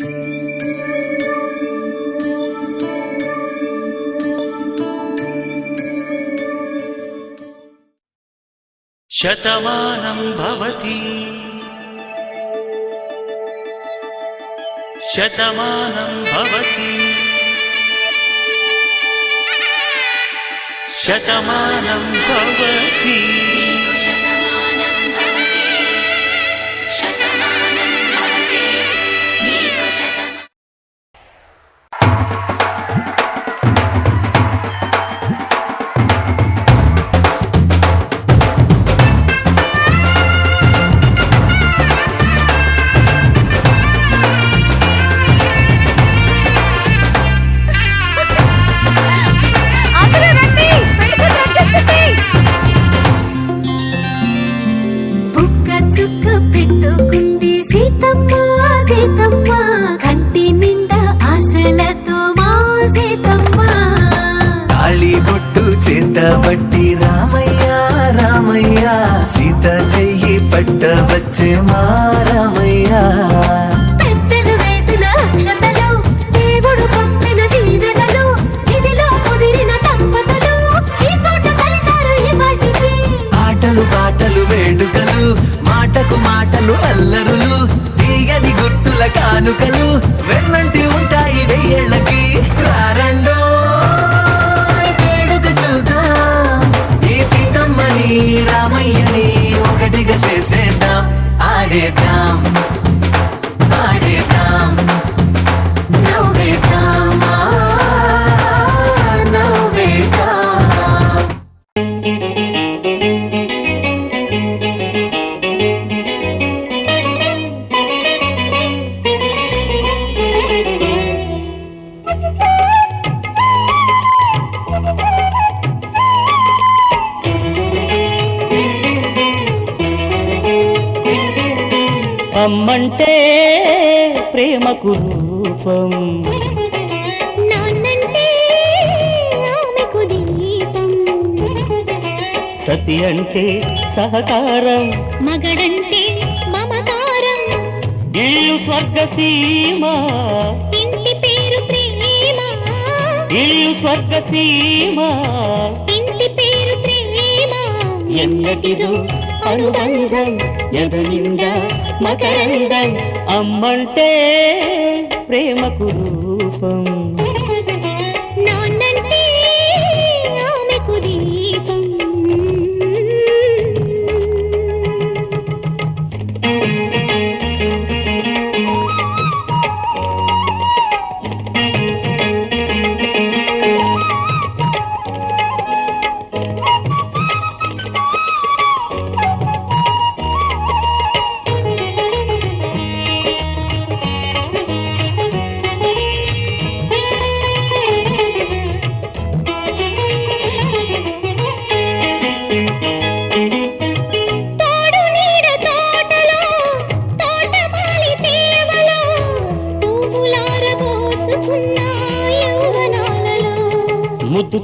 शतमानं भवति। शतमानं भवति। शतमानं भवति। చేతబట్టి రామయ్య రామయ్య. సీత చెయ్యి పట్ట వచ్చే మా రామయ్య. పెద్దలు వేసిన అక్షతలు దేవుడు పంపిన దీవెనలు ఇవిలో కుదిరిన దంపతులు. ఈ చోట కలిసారు ఈ పాటికి. ఆటలు పాటలు వేడుకలు మాటకు మాటలు అల్లరులు. ప్రేమకు రూపం. సతి అంటే సహకారం. మగడంటే మమకారం. ఇల్లు స్వర్గసీమ. ఇంటి పేరు ప్రేమ. ఇల్లు స్వర్గసీమ. ఇంటి పేరు ప్రేమ. ఎన్నటిదో అనుబంధం ఎదనిందా మకరందం అమ్మంటే ప్రేమకు రూపం.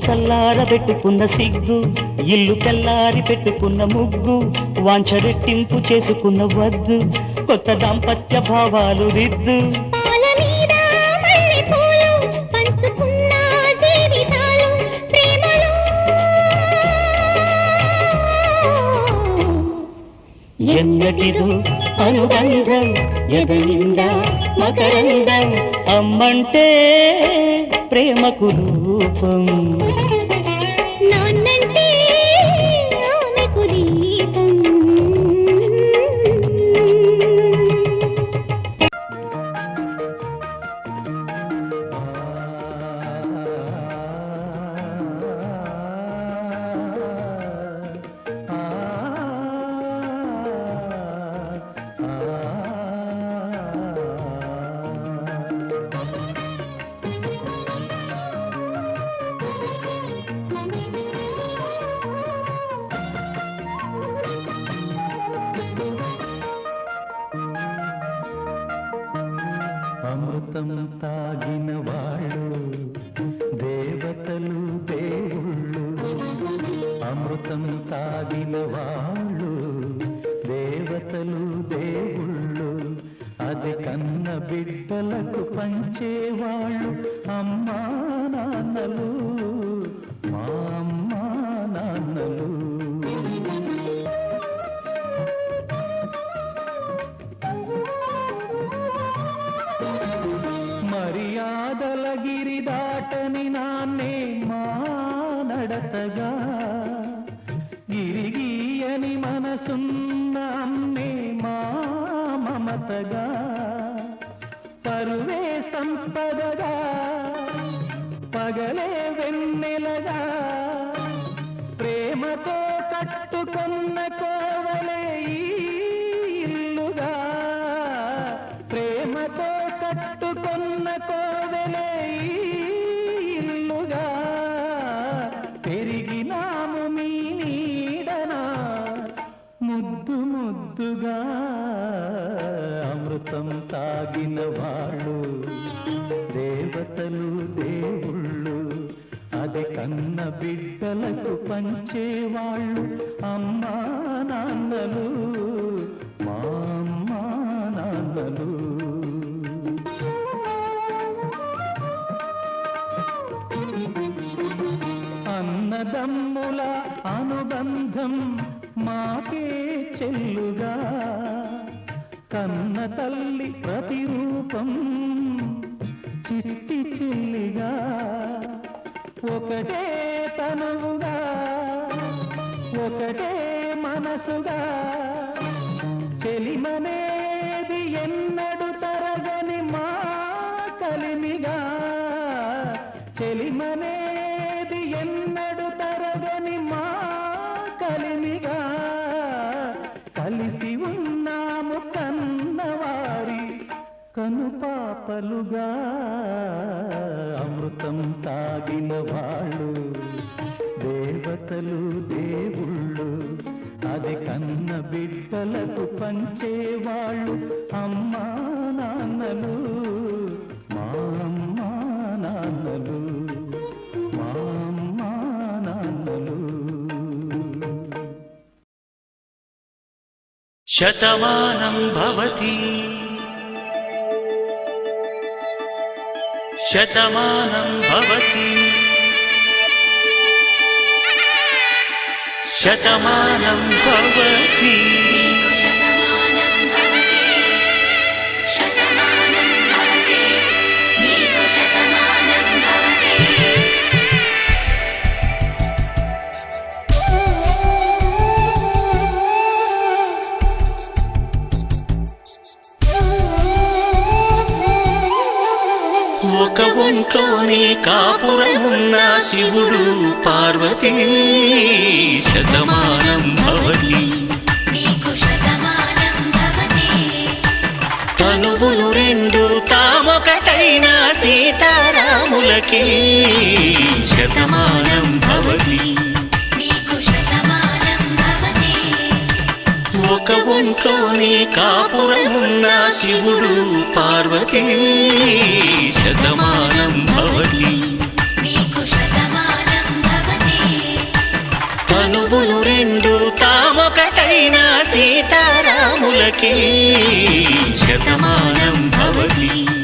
చల్లార పెట్టుకున్న సిగ్గు ఇల్లు తెల్లారి పెట్టుకున్న ముగ్గు వాంఛ రెట్టింపు చేసుకున్న వద్దు కొత్త దాంపత్య భావాలు ప్రేమలో. ఎన్నటిదో అనుబంధం ఎదనిందా మకరందం అమ్మంటే ప్రేమకు రూపం అమృతం తాగిన వాళ్ళు దేవతలు దేవుళ్ళు అది కన్న బిడ్డలకు పంచేవాళ్ళు అమ్మా నాన్నలు మా అమ్మా నాన్నలు. మర్యాదల గిరి దాటని ప్రేమతో కట్టుకున్న కోవలే ఇల్లుగా. ప్రేమతో కట్టుకున్న కోవలే ఇల్లుగా. పెరిగినాము మీ నీడనా ముద్దు ముద్దుగా. అమృతం తాగిన వాళ్ళు దేవతలు దేవుళ్ళు. అది కన్న బిడ్డలకు పంచేవాళ్ళు అమ్మా నాన్నలు మా అమ్మా నాన్నలు. అన్నదమ్ముల అనుబంధం మాకే చెల్లుగా. కన్న తల్లి ప్రతిరూపం చిట్టి చెల్లిగా. ఒకటే తనువుగా ఒకటే మనసుగా. చెలిమనేది ఎన్నడు తరగని మా కలిమిగా చెలిమనేది ఎన్నడు తరగని మా కలిమిగా కలిసి ఉన్నాము కన్నవారి కనుపాపలుగా. దాటిన వాళ్ళు దేవతలు దేవుళ్ళు అది కన్న బిడ్డలకు పంచేవాళ్ళు అమ్మా నాన్నలు మా అమ్మా నాన్నలు మా అమ్మా నాన్నలు. శతమానం భవతి. శతమానం భవతి. శతమానం భవతి. ఒక ఒంట్లోనే కాపురమున్న శివుడు పార్వతీ. శతమానం భవతి. తనువులు రెండు తామొకటైన సీతారాములకే. శతమానం భవతి. ఒక ఒంట్లోనే కాపురమున్న శివుడు పార్వతీ. శతమానం భవతి. తనువులు రెండు తామొకటైన సీతారాములకే. శతమానం భవతి.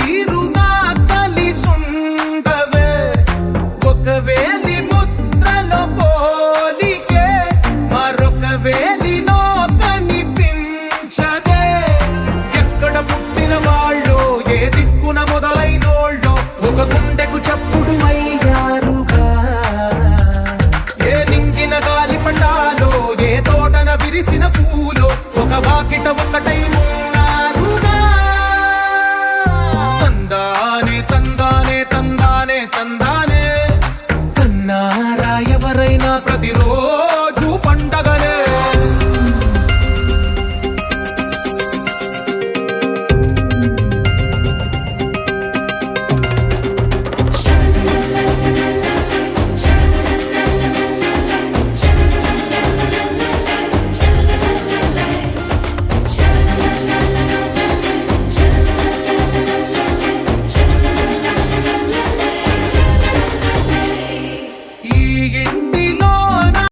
తీరుగా కలిసుండవే ఒక వేలి పోలికే మరొక వేలిలో కనిపించదే ఎక్కడ పుట్టిన వాళ్ళు ఏ దిక్కున మొదలైనోళ్ళో ఒక గుండెకు చప్పుడు అయ్యారుగా? ఏ నింగిన గాలి పండాలో ఏ తోటన విరిసిన పూలో ఒక వాకిట ఒకటై